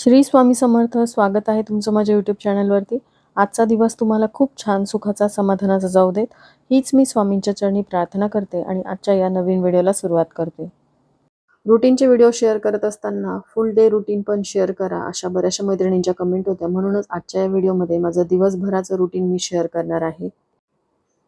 श्री स्वामी समर्थ स्वागत आहे तुमचं माझ्या यूट्यूब चॅनलवरती आजचा दिवस तुम्हाला खूप छान सुखाचा समाधानाचा जाऊ देत. हीच मी स्वामींच्या चरणी प्रार्थना करते आणि आजच्या या नवीन व्हिडिओला सुरुवात करते. रुटीनचे व्हिडिओ शेअर करत असताना फुल डे रुटीन पण शेअर करा अशा बऱ्याचशा मैत्रिणींच्या कमेंट होत्या. म्हणूनच आजच्या या व्हिडिओमध्ये माझं दिवसभराचं रुटीन मी शेअर करणार आहे.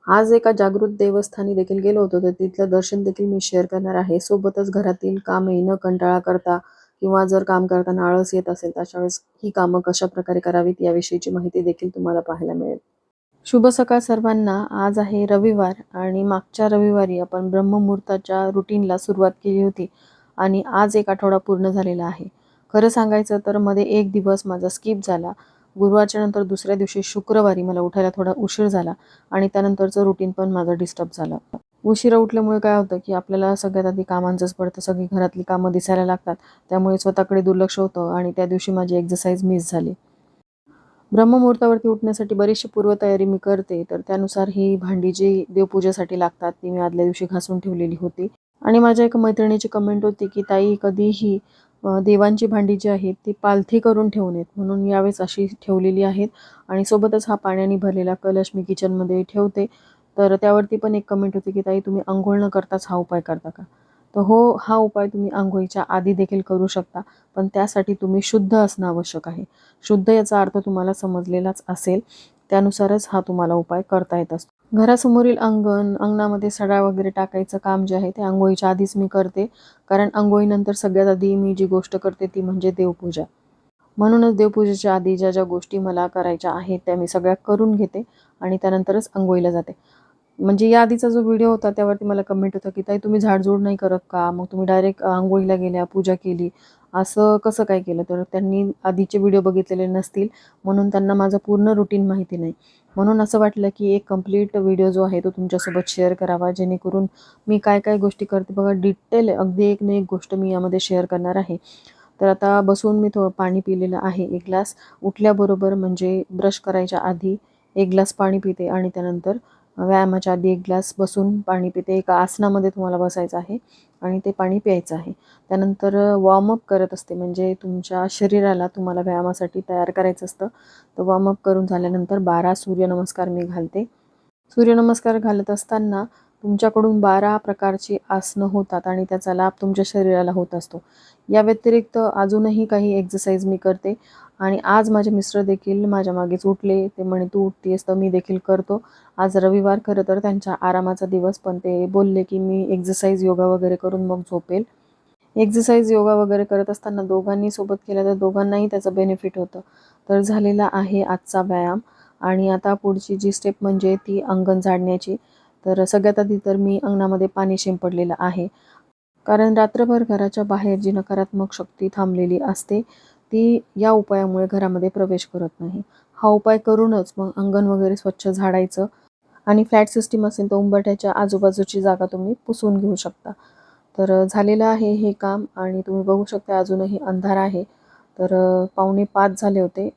आज एका जागृत देवस्थानी देखील गेलो होतो तर तिथलं दर्शन देखील मी शेअर करणार आहे. सोबतच घरातील कामे न कंटाळा करता किंवा जर काम करताना आळस येत असेल त्याच्या वेळेस ही कामं कशा प्रकारे करावीत याविषयीची माहिती देखील तुम्हाला पाहायला मिळेल. शुभ सकाळ सर्वांना. आज आहे रविवार आणि मागच्या रविवारी आपण ब्रह्ममुहूर्ताच्या रुटीनला सुरुवात केली होती आणि आज एक आठवडा पूर्ण झालेला आहे. खरं सांगायचं तर मध्ये एक दिवस माझा स्किप झाला. गुरुवारच्या नंतर दुसऱ्या दिवशी शुक्रवारी मला उठायला थोडा उशीर झाला आणि त्यानंतरचं रुटीन पण माझं डिस्टर्ब झालं. उशिरा उठल्यामुळे काय होतं की आपल्याला सगळ्यात आधी कामांचंच पडतं. सगळी घरातली कामं दिसायला लागतात. त्यामुळे स्वतःकडे दुर्लक्ष होतं आणि त्या दिवशी माझी एक्झरसाईज मिस झाली. ब्रह्ममुहूर्तावरती उठण्यासाठी बरीचशी पूर्वतयारी मी करते. तर त्यानुसार ही भांडी जी देवपूजेसाठी लागतात ती मी आदल्या दिवशी घासून ठेवलेली होती. आणि माझ्या एका मैत्रिणीची कमेंट होती की ताई कधीही देवांची भांडी जी आहेत ती पालथी करून ठेवू नयेत म्हणून यावेळेस अशी ठेवलेली आहेत. आणि सोबतच हा पाण्याने भरलेला कलश मी किचनमध्ये ठेवते. तर त्यावरती पण एक कमेंट होती की ताई तुम्ही आंघोळ न करताच हा उपाय करता का? तर हो हा उपाय तुम्ही आंघोळीच्या आधी देखील करू शकता पण त्यासाठी तुम्ही शुद्ध असणं आवश्यक आहे. शुद्ध याचा अर्थ तुम्हाला समजलेलाच असेल त्यानुसारच हा तुम्हाला उपाय करता येत असतो. घरासमोरील अंगण अंगणामध्ये सडा वगैरे टाकायचं काम जे आहे ते आंघोळीच्या आधीच मी करते कारण आंघोळीनंतर सगळ्यात आधी मी जी गोष्ट करते ती म्हणजे देवपूजा. म्हणूनच देवपूजेच्या आधी ज्या ज्या गोष्टी मला करायच्या आहेत त्या मी सगळ्या करून घेते आणि त्यानंतरच आंघोळीला जाते. म्हणजे या आधीचा जो व्हिडिओ होता त्यावरती मला कमेंट होतं की ताई तुम्ही झाडझूड नाही करत का? मग तुम्ही डायरेक्ट आंघोळीला गेल्या पूजा केली. असं कसं काय केलं? तर त्यांनी आधीचे व्हिडिओ बघितलेले नसतील. म्हणून त्यांना माझं पूर्ण रुटीन माहिती नाही. म्हणून असं वाटलं की एक कंप्लीट व्हिडिओ जो आहे तो तुमच्यासोबत शेअर करावा. जेणेकरून मी काय काय गोष्टी करते. बघा डिटेल अगदी एक ना एक गोष्ट मी यामध्ये शेअर करणार आहे. तर आता बसून मी थोडं पाणी पिलेलं आहे एक ग्लास उठल्याबरोबर म्हणजे ब्रश करायच्या आधी एक ग्लास पाणी पिते आणि त्यानंतर व्यायामाच्या आधी एक ग्लास बसून पाणी पिते. एका आसनामध्ये तुम्हाला बसायचं आहे आणि ते पाणी प्यायचं आहे. त्यानंतर वॉर्मअप करत असते. म्हणजे तुमच्या शरीराला तुम्हाला व्यायामासाठी तयार करायचं असतं. तर वॉर्मअप करून झाल्यानंतर बारा सूर्यनमस्कार मी घालते. सूर्यनमस्कार घालत असताना तुमच्याकडून बारा प्रकारची आसनं होतात आणि त्याचा लाभ तुमच्या शरीराला होत असतो. या व्यतिरिक्त अजूनही काही एक्झरसाईज मी करते. आणि आज माझे मिस्टर देखील माझ्या मागेच उठले. ते म्हणे तू उठतीस तर मी देखील करतो. आज रविवार खरं तर त्यांच्या आरामाचा दिवस पण ते बोलले की मी एक्झरसाईज योगा वगैरे करून मग झोपेल. एक्झरसाईज योगा वगैरे करत असताना दोघांनी सोबत केलं तर दोघांनाही त्याचं बेनिफिट होतं. तर झालेला आहे आजचा व्यायाम. आणि आता पुढची जी स्टेप म्हणजे ती अंगण झाडण्याची. तर सगळ्यात आधी तर मी अंगणामध्ये पाणी शिंपडलेलं आहे. कारण रात्रभर घराच्या बाहेर जी नकारात्मक शक्ती थांबलेली असते ती या उपायामुळे घरामध्ये प्रवेश करत नाही. हा उपाय करूनच मग अंगण वगैरे स्वच्छ झाडायचं आणि फ्लॅट सिस्टीम असेल तर उंबरठ्याच्या आजूबाजूची जागा तुम्ही पुसून घेऊ शकता. तर झालेलं आहे हे काम आणि तुम्ही बघू शकता अजूनही अंधार आहे. तर पावणे पाच झाले होते.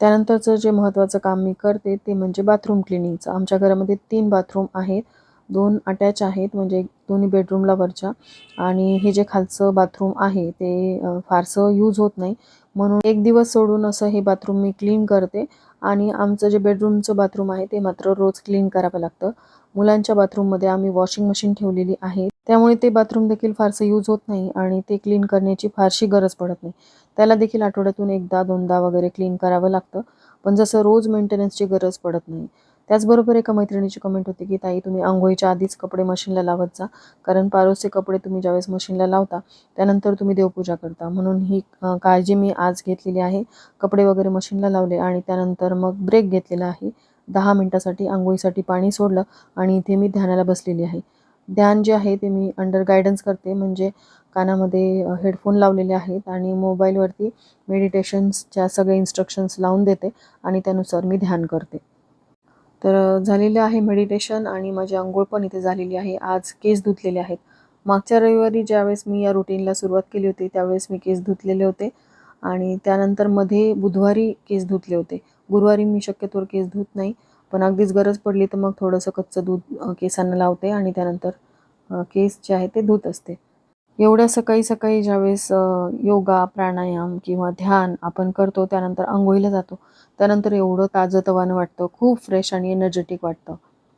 त्यानंतरचं जे महत्त्वाचं काम मी करते ते म्हणजे बाथरूम क्लिनिंगचं आमच्या घरामध्ये तीन बाथरूम आहेत. दोन अटॅच आहेत म्हणजे दोन्ही बेडरूमला वरच्या. आणि हे जे खालचं बाथरूम आहे ते फारसं यूज होत नाही. म्हणून एक दिवस सोडून असं हे बाथरूम मी क्लीन करते. आणि आमचं जे बेडरूमचं बाथरूम आहे ते मात्र रोज क्लीन करावं लागतं. मुलांच्या बाथरूममध्ये आम्ही वॉशिंग मशीन ठेवलेली आहे. त्यामुळे ते बाथरूम देखील फारसं यूज होत नाही आणि ते क्लीन करण्याची फारशी गरज पडत नाही. त्याला देखील आठवड्यातून एकदा दोनदा वगैरे क्लीन करावं लागतं. पण जसं रोज मेंटेनन्सची गरज पडत नाही. त्याचबरोबर एका मैत्रिणीची कमेंट होती की ताई तुम्ही आंघोळीच्या आधीच कपडे मशीनला लावत जा. कारण पारोसचे कपडे तुम्ही ज्यावेळेस मशीनला लावता त्यानंतर तुम्ही देवपूजा करता. म्हणून ही काळजी मी आज घेतलेली आहे. कपडे वगैरे मशीनला लावले आणि त्यानंतर मग ब्रेक घेतलेला आहे. दहा मिनटासाठी आंघोळीसाठी पाणी सोडलं आणि इथे मी ध्यानाला बसलेली आहे. ध्यान जे आहे ते मी अंडर गायडन्स करते. म्हणजे कानामध्ये हेडफोन लावलेले आहेत आणि मोबाईलवरती मेडिटेशन्सच्या सगळे इन्स्ट्रक्शन्स लावून देते आणि त्यानुसार मी ध्यान करते. तर झालेलं आहे मेडिटेशन आणि माझी आंघोळ पण इथे झालेली आहे. आज केस धुतलेले आहेत. मागच्या रविवारी ज्यावेळेस मी या रुटीनला सुरुवात केली होती त्यावेळेस मी केस धुतलेले होते आणि त्यानंतरमध्ये बुधवारी केस धुतले होते. गुरुवारी मी शक्यतोवर केस धुत नाही. पण अगदीच गरज पडली तर मग थोडंसं कच्चं दूध केसांना लावते आणि त्यानंतर केस जे आहे ते धुत असते. एवढ्या सकाळी सकाळी ज्यावेळेस योगा प्राणायाम किंवा ध्यान आपण करतो त्यानंतर आंघोळीला जातो. त्यानंतर एवढं ताजंतवानं वाटतं खूप फ्रेश आणि एनर्जेटिक वाटतं.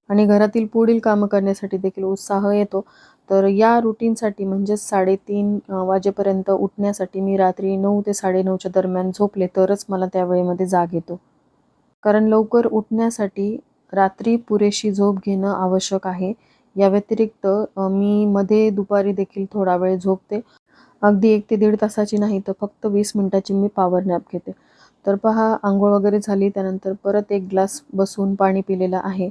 आणि घरातील पुढील कामं करण्यासाठी देखील उत्साह येतो. तर या रुटीनसाठी म्हणजेच साडेतीन वाजेपर्यंत उठण्यासाठी मी रात्री नऊ ते साडेनऊच्या दरम्यान झोपले तरच मला त्या वेळेमध्ये जाग येतो. कारण लवकर उठण्यासाठी रात्री पुरेशी झोप घेणं आवश्यक आहे. या व्यतिरिक्त मी मध्ये दुपारी देखील थोडा वेळ झोपते. अगदी एक ते दीड तासाची नाही तर फक्त वीस मिनटाची मी पावर नॅप घेते. तर पहा आंघोळ वगैरे झाली त्यानंतर परत एक ग्लास बसून पाणी पिलेलं आहे.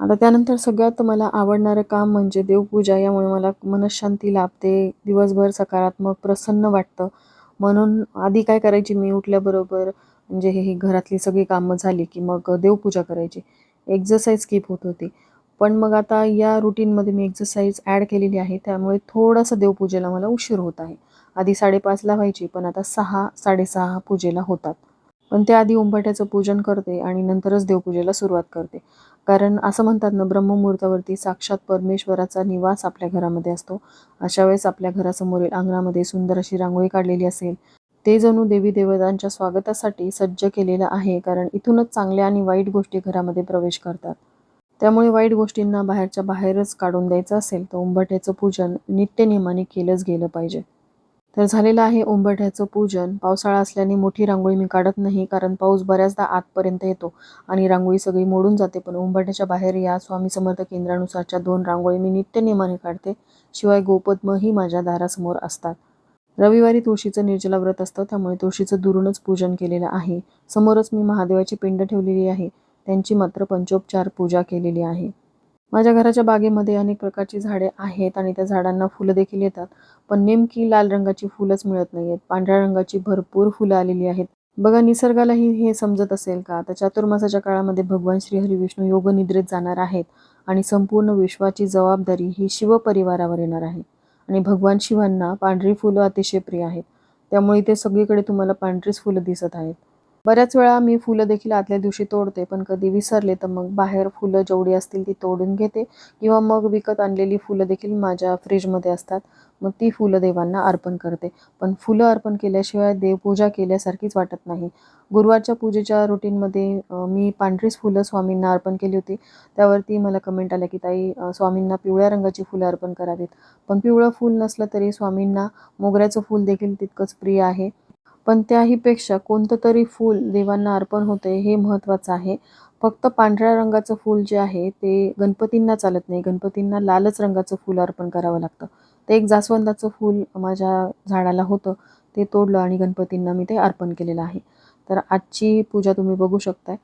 आता त्यानंतर सगळ्यात मला आवडणारं काम म्हणजे देवपूजा. यामुळे मला मनशांती लाभते दिवसभर सकारात्मक प्रसन्न वाटतं. म्हणून आधी काय करायची? मी उठल्याबरोबर म्हणजे हे ही घरातली सगळी कामं झाली की मग देवपूजा करायची. एक्झरसाईज स्किप होत होती. पण मग आता या रुटीनमध्ये मी एक्झरसाईज ॲड केलेली आहे. त्यामुळे थोडंसं देवपूजेला मला उशीर होत आहे. आधी साडेपाचला व्हायची पण आता सहा साडेसहा पूजेला होतात. पण त्याआधी उंबरठ्याचं पूजन करते आणि नंतरच देवपूजेला सुरुवात करते. कारण असं म्हणतात ना ब्रह्ममुहूर्तावरती साक्षात परमेश्वराचा निवास आपल्या घरामध्ये असतो. अशा वेळेस आपल्या घरासमोरील अंगणामध्ये सुंदर अशी रांगोळी काढलेली असेल ते जणू देवी देवतांच्या स्वागतासाठी सज्ज केलेलं आहे कारण इथूनच चांगल्या आणि वाईट गोष्टी घरामध्ये प्रवेश करतात. त्यामुळे वाईट गोष्टींना बाहेरच्या बाहेरच काढून द्यायचं असेल तर उंबरठ्याचं पूजन नित्यनियमाने केलंच गेलं पाहिजे. तर झालेलं आहे उंबरठ्याचं पूजन. पावसाळा असल्याने मोठी रांगोळी मी काढत नाही कारण पाऊस बऱ्याचदा आतपर्यंत येतो आणि रांगोळी सगळी मोडून जाते पण उंबरठ्याच्या बाहेर या स्वामी समर्थ केंद्रानुसारच्या दोन रांगोळी मी नित्यनियमाने काढते. शिवाय गोपद्मही माझ्या दारासमोर असतात. रविवारी तुळशीचं निर्जला व्रत असतं त्यामुळे तुळशीचं दुरूनच पूजन केलेलं आहे. समोरच मी महादेवाची पिंड ठेवलेली आहे. त्यांची मात्र पंचोपचार पूजा केलेली आहे. माझ्या घराच्या बागेमध्ये अनेक प्रकारची झाडे आहेत आणि त्या झाडांना फुलं देखील येतात. पण नेमकी लाल रंगाची फुलंच मिळत नाही आहेत पांढऱ्या रंगाची भरपूर फुलं आलेली आहेत. बघा निसर्गालाही हे समजत असेल का? तर चातुर्मासाच्या काळामध्ये भगवान श्रीहरी विष्णू योगनिद्रेत जाणार आहेत आणि संपूर्ण विश्वाची जबाबदारी ही शिवपरिवारावर येणार आहे. आणि भगवान शिवांना पांढरी फुलं अतिशय प्रिय आहेत. त्यामुळे इथे सगळीकडे तुम्हाला पांढरीच फुलं दिसत आहेत. बऱ्याच वेळा मी फुलं देखील आदल्या दिवशी तोडते पण कधी विसरले तर मग बाहेर फुलं जेवढी असतील ती तोडून घेते किंवा मग विकत आणलेली फुलं देखील माझ्या फ्रीजमध्ये असतात. मग ती फुलं देवांना अर्पण करते. पण फुलं अर्पण केल्याशिवाय देवपूजा केल्यासारखीच वाटत नाही. गुरुवारच्या पूजेच्या रुटीनमध्ये मी पांढरीच फुलं स्वामींना अर्पण केली होती. त्यावरती मला कमेंट आल्या की ताई स्वामींना पिवळ्या रंगाची फुलं अर्पण करावीत. पण पिवळं फूल नसलं तरी स्वामींना मोगऱ्याचं फूल देखील तितकंच प्रिय आहे. पण त्याहीपेक्षा कोणतं तरी फूल देवांना अर्पण होते हे महत्त्वाचं आहे. फक्त पांढऱ्या रंगाचं फूल जे आहे ते गणपतींना चालत नाही. गणपतींना लालच रंगाचं फूल अर्पण करावं लागतं. ते एक जास्वंदाचं फूल माझ्या झाडाला होतं. ते तोडलं आणि गणपतींना मी ते अर्पण केलेलं आहे. तर आजची पूजा तुम्ही बघू शकताय.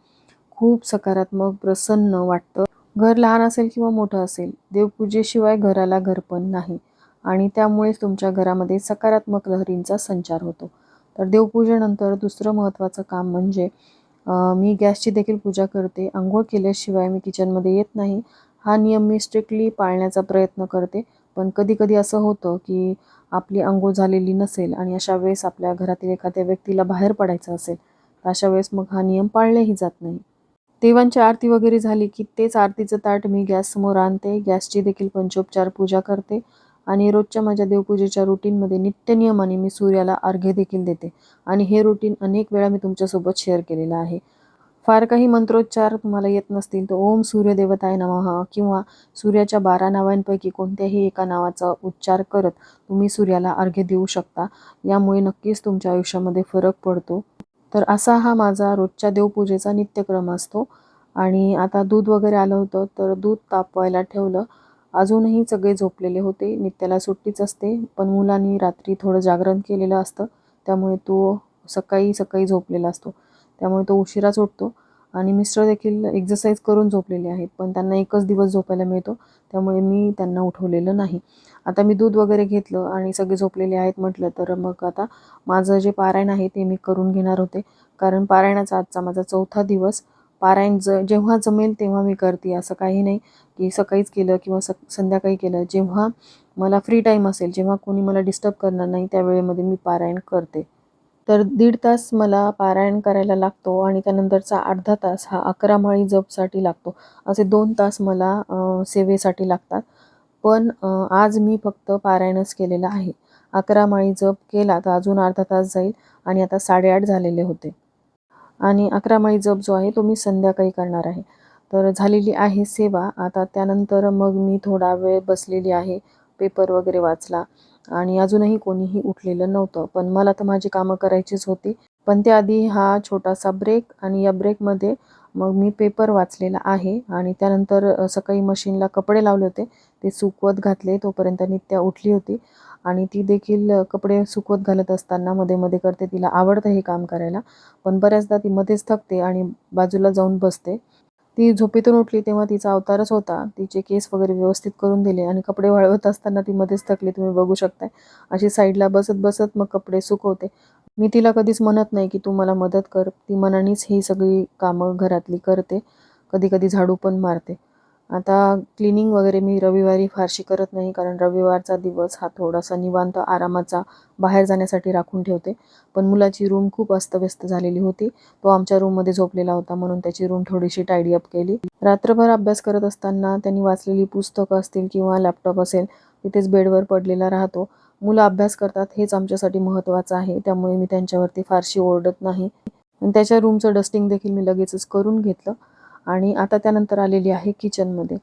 खूप सकारात्मक प्रसन्न वाटतं. घर लहान असेल किंवा मोठं असेल देवपूजेशिवाय घराला घरपण नाही. आणि त्यामुळेच तुमच्या घरामध्ये सकारात्मक लहरींचा संचार होतो. तर देवपूजेनंतर दुसरं महत्त्वाचं काम म्हणजे मी गॅसची देखील पूजा करते. आंघोळ केल्याशिवाय मी किचनमध्ये येत नाही. हा नियम मी स्ट्रिक्टली पाळण्याचा प्रयत्न करते. पण कधीकधी असं होतं की आपली आंघोळ झालेली नसेल आणि अशा वेळेस आपल्या घरातील एखाद्या व्यक्तीला बाहेर पडायचं असेल तर अशा वेळेस मग हा नियम पाळलेही जात नाही. देवांची आरती वगैरे झाली की तेच आरतीचं ताट मी गॅससमोर आणते. गॅसची देखील पंचोपचार पूजा करते. आणि रोजच्या माझ्या देवपूजेच्या रुटीनमध्ये नित्यनियमाने मी सूर्याला अर्घ्य देखील देते. आणि हे रुटीन अनेक वेळा मी तुमच्यासोबत शेअर केलेलं आहे. फार काही मंत्रोच्चार तुम्हाला येत नसतील तर ओम सूर्यदेवताय नमः किंवा सूर्याच्या बारा नावांपैकी कोणत्याही एका नावाचा उच्चार करत तुम्ही सूर्याला अर्घ्य देऊ शकता. यामुळे नक्कीच तुमच्या आयुष्यामध्ये फरक पडतो. तर असा हा माझा रोजच्या देवपूजेचा नित्यक्रम असतो. आणि आता दूध वगैरे आलं होतं तर दूध तापवायला ठेवलं. अजूनही सगळे झोपलेले होते. नित्याला सुट्टीच असते पण मुलांनी रात्री थोडं जागरण केलेलं असतं. त्यामुळे तो सकाळी सकाळी झोपलेला असतो. त्यामुळे तो उशिराच उठतो. आणि मिस्टर देखील एक्झरसाईज करून झोपलेले आहेत पण त्यांना एकच दिवस झोपायला मिळतो. त्यामुळे मी त्यांना उठवलेलं नाही. आता मी दूध वगैरे घेतलं आणि सगळे झोपलेले आहेत म्हटलं तर मग आता माझं जे पारायण आहे ते मी करून घेणार होते. कारण पारायणाचा आजचा माझा चौथा दिवस. पारायण ज जेव्हा जमेल तेव्हा मी करते. असं काही नाही की सकाळीच केलं किंवा स संध्याकाळी केलं. जेव्हा मला फ्री टाईम असेल जेव्हा कोणी मला डिस्टर्ब करणार नाही त्या वेळेमध्ये मी पारायण करते. तर दीड तास मला पारायण करायला लागतो आणि त्यानंतरचा अर्धा तास हा अकरा माळी जपसाठी लागतो. असे दोन तास मला सेवेसाठी लागतात. पण आज मी फक्त पारायणच केलेलं आहे. अकरा माळी जप केला तर अजून अर्धा तास जाईल आणि आता साडेआठ झालेले होते. आणि अकरा माळी जप जो आहे तो मी संध्याकाळी करणार आहे. तर झालेली आहे सेवा. आता त्यानंतर मग मी थोडा वेळ बसलेली आहे. पेपर वगैरे वाचला. आणि अजूनही कोणीही उठलेलं नव्हतं. पण मला तर माझी कामं करायचीच होती. पण त्याआधी हा छोटासा ब्रेक आणि या ब्रेकमध्ये मग मी पेपर वाचलेला आहे. आणि त्यानंतर सकाळी मशीनला कपडे लावले होते. ते सुकवत घातले. तोपर्यंत नित्या उठली होती. आणि ती देखील कपडे सुकवत घालत असताना मध्ये मध्ये करते. तिला आवडतं हे काम करायला. पण बऱ्याचदा ती मध्येच थकते आणि बाजूला जाऊन बसते. ती झोपेतून उठली तेव्हा तिचा अवतारच होता. तिचे केस वगैरे व्यवस्थित करून दिले आणि कपडे वाळवत असताना ती मध्येच थकली. तुम्ही बघू शकताय. अशी साईडला बसत बसत मग कपडे सुकवते. मी तिला कधीच म्हणत नाही की तू मला मदत कर. ती मनानेच ही सगळी कामं घरातली करते. कधी कधी झाडू पण मारते. आता क्लिनिंग वगैरे मी रविवारी फारशी करत नाही कारण रविवारचा दिवस हा थोडासा निवांत आरामाचा बाहेर जाण्यासाठी राखून ठेवते. पण मुलाची रूम खूप अस्तव्यस्त झालेली होती. तो आमच्या रूममध्ये झोपलेला होता म्हणून त्याची रूम थोडीशी टायडी अप केली. रात्रभर अभ्यास करत असताना त्यांनी वाचलेली पुस्तकं असतील किंवा लॅपटॉप असेल तिथेच बेडवर पडलेला राहतो. मुलं अभ्यास करतात हेच आमच्यासाठी महत्त्वाचं आहे. त्यामुळे मी त्यांच्यावरती फारशी ओरडत नाही. आणि त्याच्या रूमचं डस्टिंग देखील मी लगेचच करून घेतलं. आणि आता त्यानंतर आलेली आहे किचनमध्ये.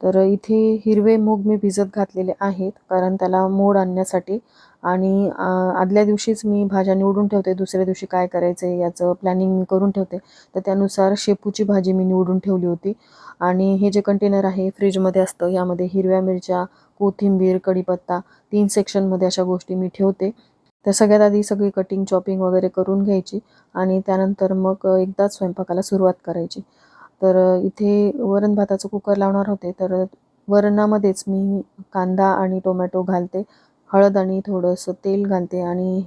तर इथे हिरवे मूग मी भिजत घातलेले आहेत कारण त्याला मोड आणण्यासाठी. आणि आदल्या दिवशीच मी भाज्या निवडून ठेवते दुसऱ्या दिवशी काय करायचं आहे याचं प्लॅनिंग मी करून ठेवते. तर त्यानुसार शेपूची भाजी मी निवडून ठेवली होती. आणि हे जे कंटेनर आहे फ्रीजमध्ये असतं यामध्ये हिरव्या मिरच्या कोथिंबीर कढीपत्ता तीन सेक्शनमध्ये अशा गोष्टी मी ठेवते. तर सगळ्यात आधी सगळी कटिंग चॉपिंग वगैरे करून घ्यायची आणि त्यानंतर मग एकदाच स्वयंपाकाला सुरुवात करायची. तर इथे वरण भाताचं कुकर लावणार होते. तर वरणामध्येच मी कांदा आणि टोमॅटो घालते. हळद आणि थोडंसं तेल घालते आणि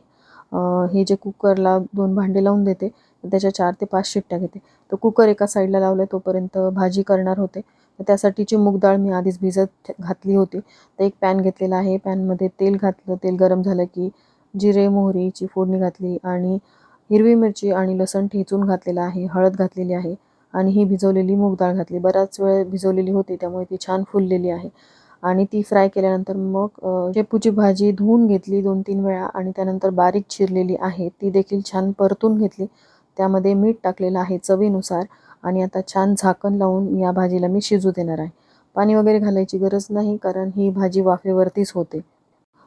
हे जे कुकरला दोन भांडे लावून देते त्याच्या चार ते पाच शिट्ट्या घेते. तर कुकर एका साईडला लावलं तोपर्यंत भाजी करणार होते. तर त्यासाठीची मूगडाळ मी आधीच भिजत घातली होती. तर एक पॅन घेतलेला आहे. पॅनमध्ये तेल घातलं तेल गरम झालं की जिरे मोहरीची फोडणी घातली आणि हिरवी मिरची आणि लसण ठेचून घातलेलं आहे. हळद घातलेली आहे. आणि ही भिजवलेली मूगडाळ घातली. बराच वेळ भिजवलेली होती त्यामुळे ती छान फुललेली आहे. आणि ती फ्राय केल्यानंतर मग शेपूची भाजी धुवून घेतली दोन तीन वेळा आणि त्यानंतर बारीक चिरलेली आहे. ती देखील छान परतून घेतली. त्यामध्ये मीठ टाकलेलं आहे चवीनुसार आणि आता छान झाकण लावून या भाजीला मी शिजू देणार आहे. पाणी वगैरे घालायची गरज नाही कारण ही भाजी वाफेवरतीच होते.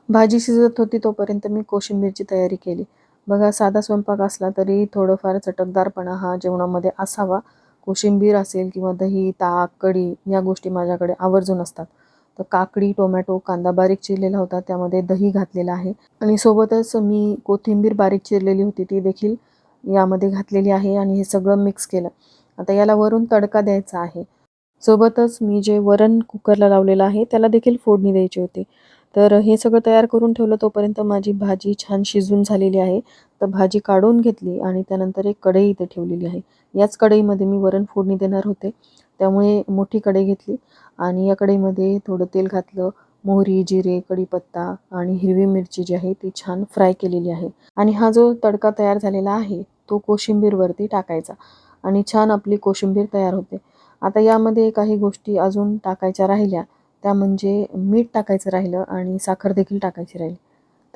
भाजी शिजत होती तोपर्यंत मी कोशिंबीरची तयारी केली. बघा साधा स्वयंपाक असला तरी थोडंफार चटकदारपणा हा जेवणामध्ये असावा. कोशिंबीर असेल किंवा दही ताक कढी या गोष्टी माझ्याकडे आवर्जून असतात. तर काकडी टोमॅटो कांदा बारीक चिरलेला होता त्यामध्ये दही घातलेला आहे. आणि सोबतच मी कोथिंबीर बारीक चिरलेली होती ती देखील यामध्ये घातलेली आहे आणि हे सगळं मिक्स केलं. आता याला वरून तडका द्यायचा आहे. सोबतच मी जे वरण कुकरला लावलेलं आहे त्याला देखील फोडणी द्यायची होती. तर हे सगळं तयार करून ठेवलं तोपर्यंत माझी भाजी छान शिजून झालेली आहे. तर भाजी काढून घेतली आणि त्यानंतर एक कढई इथे ठेवलेली आहे. याच कढईमध्ये मी वरण फोडणी देणार होते. त्यामुळे मोठी कढई घेतली आणि या कढईमध्ये थोडं तेल घातलं मोहरी जिरे कढीपत्ता आणि हिरवी मिरची जी आहे ती छान फ्राय केलेली आहे. आणि हा जो तडका तयार झालेला आहे तो कोशिंबीरवरती टाकायचा आणि छान आपली कोशिंबीर तयार होते. आता यामध्ये काही गोष्टी अजून टाकायच्या राहिल्या. त्या म्हणजे मीठ टाकायचं राहिलं आणि साखर देखील टाकायची राहील.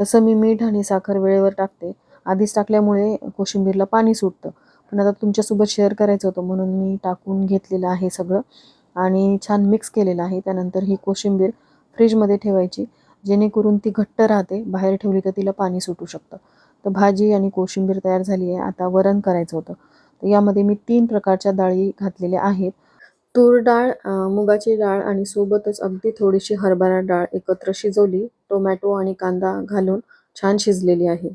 तसं मी मीठ आणि साखर वेळेवर टाकते. आधीच टाकल्यामुळे कोशिंबीरला पाणी सुटतं. पण आता तुमच्यासोबत शेअर करायचं होतं म्हणून मी टाकून घेतलेलं आहे सगळं. आणि छान मिक्स केलेलं आहे. त्यानंतर ही कोशिंबीर फ्रीजमध्ये ठेवायची. जेणेकरून ती घट्ट राहते. बाहेर ठेवली तर तिला पाणी सुटू शकतं. तर भाजी आणि कोशिंबीर तयार झाली आहे. आता वरण करायचं होतं. तर यामध्ये मी तीन प्रकारच्या डाळी घातलेल्या आहेत. तूर डाळ मुगाची डाळ आणि सोबतच अगदी थोडीशी हरभरा डाळ एकत्र शिजवली टोमॅटो आणि कांदा घालून छान शिजलेली आहे.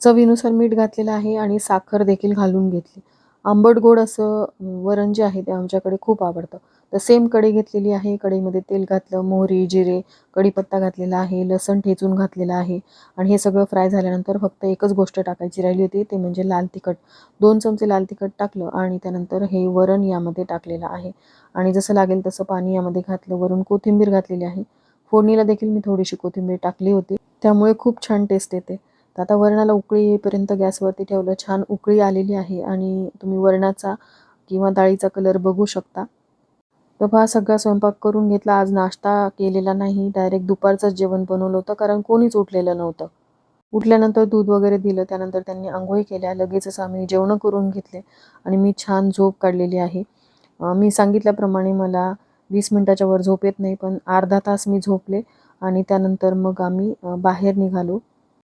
चवीनुसार मीठ घातलेलं आहे आणि साखर देखील घालून घेतली. आंबट गोड असं वरण जे आहे ते आमच्याकडे खूप आवडतं. तर सेम कढई घेतलेली आहे. कढईमध्ये तेल घातलं मोहरी जिरे कढीपत्ता घातलेला आहे लसण ठेचून घातलेलं आहे. आणि हे सगळं फ्राय झाल्यानंतर फक्त एकच गोष्ट टाकायची राहिली होती ते म्हणजे लाल तिखट. दोन चमचे लाल तिखट टाकलं आणि त्यानंतर हे वरण यामध्ये टाकलेलं आहे. आणि जसं लागेल तसं पाणी यामध्ये घातलं वरून कोथिंबीर घातलेली आहे. फोडणीला देखील मी थोडीशी कोथिंबीर टाकली होती. त्यामुळे खूप छान टेस्ट येते. तर आता वरणाला उकळी येईपर्यंत गॅसवरती ठेवलं छान उकळी आलेली आहे. आणि तुम्ही वरणाचा किंवा डाळीचा कलर बघू शकता. तर पहा सगळा स्वयंपाक करून घेतला. आज नाश्ता केलेला नाही. डायरेक्ट दुपारचंच जेवण बनवलं होतं कारण कोणीच उठलेलं नव्हतं. उठल्यानंतर दूध वगैरे दिलं. त्यानंतर त्यांनी आंघोळी केल्या. लगेचच आम्ही जेवणं करून घेतले आणि मी छान झोप काढलेली आहे. मी सांगितल्याप्रमाणे मला वीस मिनटाच्या वर झोप येत नाही पण अर्धा तास मी झोपले आणि त्यानंतर मग आम्ही बाहेर निघालो.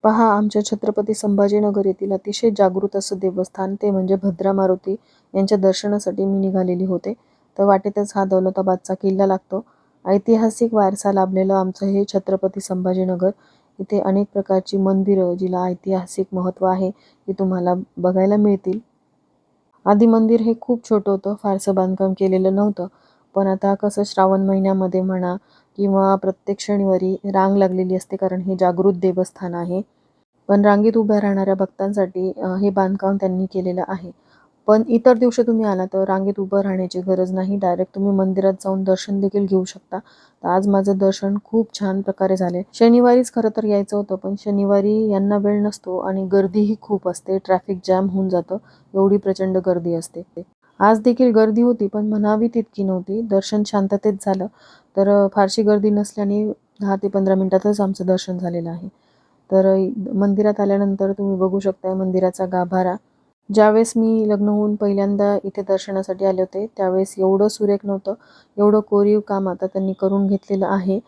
पहा आमच्या छत्रपती संभाजीनगर येथील अतिशय जागृत असं देवस्थान ते म्हणजे भद्रा मारुती यांच्या दर्शनासाठी मी निघालेली होते. तर वाटेतच हा दौलताबादचा किल्ला लागतो. ऐतिहासिक वारसा लाभलेलं आमचं हे छत्रपती संभाजीनगर. इथे अनेक प्रकारची मंदिरं जिला ऐतिहासिक महत्त्व आहे ती तुम्हाला बघायला मिळतील. आधी मंदिर हे खूप छोटं होतं फारसं बांधकाम केलेलं नव्हतं. पण आता कसं श्रावण महिन्यामध्ये म्हणा किंवा प्रत्येक शनिवारी रांग लागलेली असते कारण हे जागृत देवस्थान आहे. पण रांगेत उभ्या राहणाऱ्या भक्तांसाठी हे बांधकाम त्यांनी केलेलं आहे. पण इतर दिवशी तुम्ही आला तर रांगेत उभं राहण्याची गरज नाही. डायरेक्ट तुम्ही मंदिरात जाऊन दर्शन देखील घेऊ शकता. तर आज माझं दर्शन खूप छान प्रकारे झाले शनिवारीच खरं तर यायचं होतं पण शनिवारी यांना वेळ नसतो आणि गर्दीही खूप असते. ट्रॅफिक जॅम होऊन जातं. एवढी प्रचंड गर्दी असते. आज देखील गर्दी होती पण म्हणावी तितकी नव्हती. दर्शन शांततेत झालं. तर फारशी गर्दी नसल्याने दहा ते पंधरा मिनटातच आमचं दर्शन झालेलं आहे. तर मंदिरात आल्यानंतर तुम्ही बघू शकताय मंदिराचा गाभारा. ज्यावेळेस मी लग्न होऊन पहिल्यांदा इथे दर्शनासाठी आले होते त्यावेळेस एवढं सुरेख नव्हतं एवढं कोरीव काम आता त्यांनी करून घेतलेलं आहे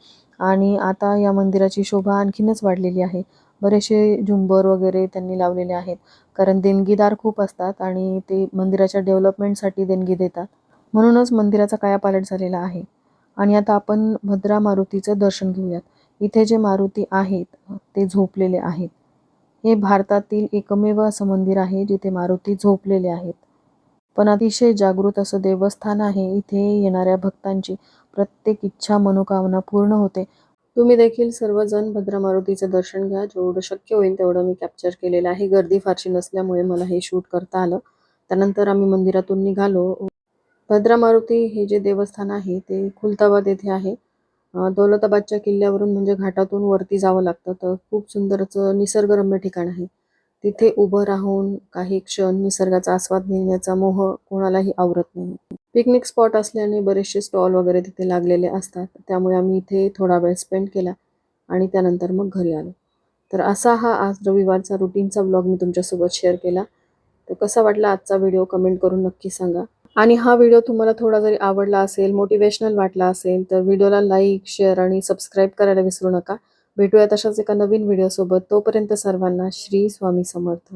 आणि आता या मंदिराची शोभा आणखीनच वाढलेली आहे. बरेचसे झुंबर वगैरे त्यांनी लावलेले आहेत कारण देणगीदार खूप असतात आणि ते मंदिराच्या डेव्हलपमेंटसाठी देणगी देतात. म्हणूनच मंदिराचा कायापालट झालेला आहे. आणि आता आपण भद्रा मारुतीचं दर्शन घेऊयात. इथे जे मारुती आहेत ते झोपलेले आहेत. हे भारतातील एकमेव असं मंदिर आहे जिथे मारुती झोपलेले आहेत. पण अतिशय जागृत असं देवस्थान आहे. इथे येणाऱ्या भक्तांची प्रत्येक इच्छा मनोकामना पूर्ण होते. तुम्ही देखील सर्वजण भद्रा मारुतीचं दर्शन घ्या. जेवढं शक्य होईल तेवढं मी कॅप्चर केलेलं आहे. गर्दी फारशी नसल्यामुळे मला हे शूट करता आलं. त्यानंतर आम्ही मंदिरातून निघालो. भद्रा मारुती हे जे देवस्थान आहे ते खुलताबाद येथे आहे. दौलताबादच्या किल्ल्यावरून म्हणजे घाटातून वरती जावं लागतं. तर खूप सुंदरचं निसर्गरम्य ठिकाण आहे. तिथे उभं राहून काही क्षण निसर्गाचा आस्वाद घेण्याचा मोह कोणालाही आवरत नाही. पिकनिक स्पॉट असल्याने बरेचसे स्टॉल वगैरे तिथे लागलेले असतात. त्यामुळे आम्ही इथे थोडा वेळ स्पेंड केला आणि त्यानंतर मग घरी आलो. तर असा हा आज रविवारचा रुटीनचा ब्लॉग मी तुमच्यासोबत शेअर केला. तर कसा वाटला आजचा व्हिडिओ कमेंट करून नक्की सांगा. आणि हा व्हिडिओ तुम्हाला थोडा जरी आवडला असेल मोटिवेशनल वाटला असेल तर व्हिडिओला लाईक शेअर आणि सबस्क्राईब करायला विसरू नका. भेटूया तशाच एका नवीन व्हिडिओसोबत तोपर्यंत सर्वांना श्री स्वामी समर्थ.